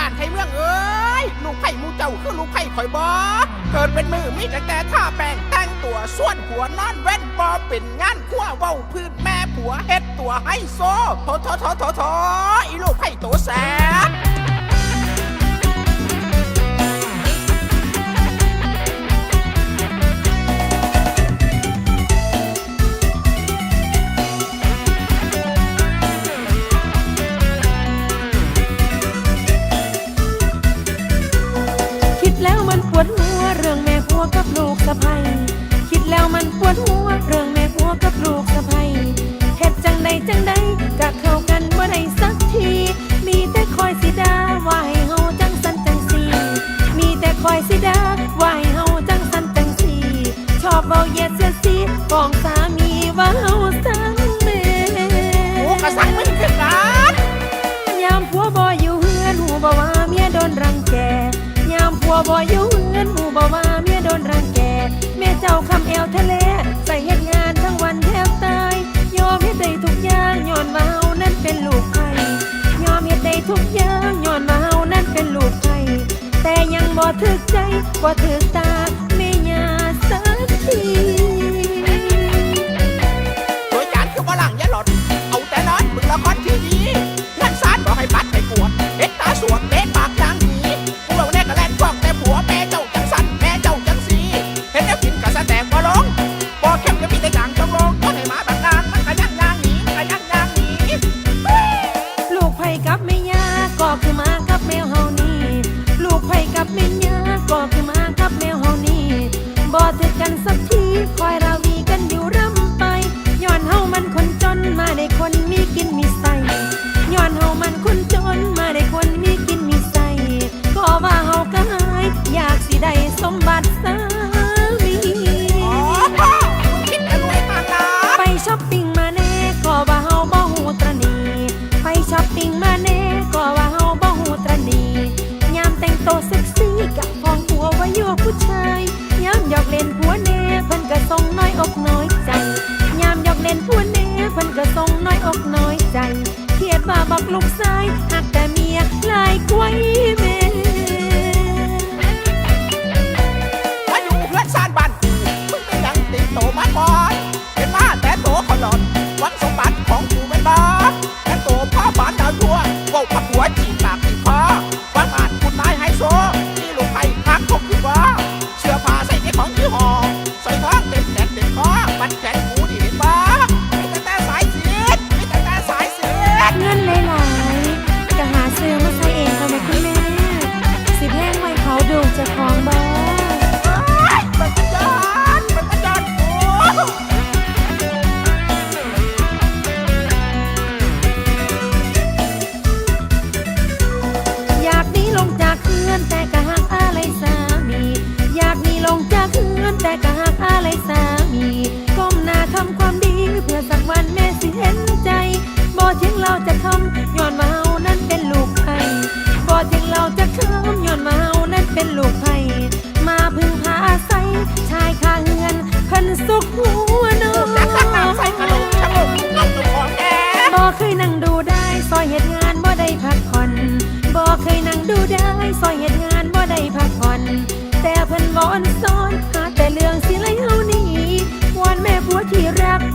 บ้านไทยเมืองเอ้ยลูกไผ่มูเจ้าคือลูกไผ่ข่อยบอเกิดเป็นมือมีแต่แต่ท่าแปลงแต่งตัวส่วนหัวนอนเว้นบอเป็นงานขั้วเว้าพื้นแม่ผัวเฮ็ดตัวให้โซโถโถโถโถโถอีลูกไผ่ตัวแสบะใภ้คิดแล้วมันปวดหัวเรื่องแม่ผัวกับลูกสะใภ้เฮ็ดจังใดจังใดกะเข้ากันบ่ได้สักที มีแต่คอยสิดาว่าให้เฮาจังสันจังสีมีแต่คอยสิดาว่าให้เฮาจังสันจังสีชอบเว้าเหยียดเสียดสีฟ้องสามีว่าเฮาสังแม่โอ้กระสังมันขึ้นกันยามผัวบ่อยู่เฮือนหูบ่ว่าเมียโดนรังแกยามผัวบ่อยู่เฮือนหูบ่ว่า เจ้าคำแอวทะเล ใส่เฮ็ดงานทั้งวันแทบตาย ยอมเฮ็ดได้ทุกอย่างย้อนว่าเฮานั่นเป็นลูกไผ่ยอมเฮ็ดได้ทุกอย่างย้อนว่าเฮานั่นเป็นลูกไผ่แต่ยังบ่ถึกใจบ่ถึกตา หัวว่ายั่วผู้ชายยามหยอกเล่นผัวแน่เพิ่นก็ทรงน้อยอกน้อยใจยามหยอกเล่นผัวแน่เพิ่นก็ทรงน้อยอกน้อยใจเทียดว่าบอกลูกชายหักแต่เมียลายกว่าแม่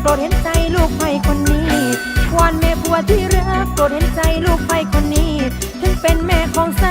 ปรดเห็นใจลูกไผ่คนนี้วอนแม่ผัวที่รักโปรดเห็นใจลูกไผ่คนนี้ ถึงเป็นแม่ของส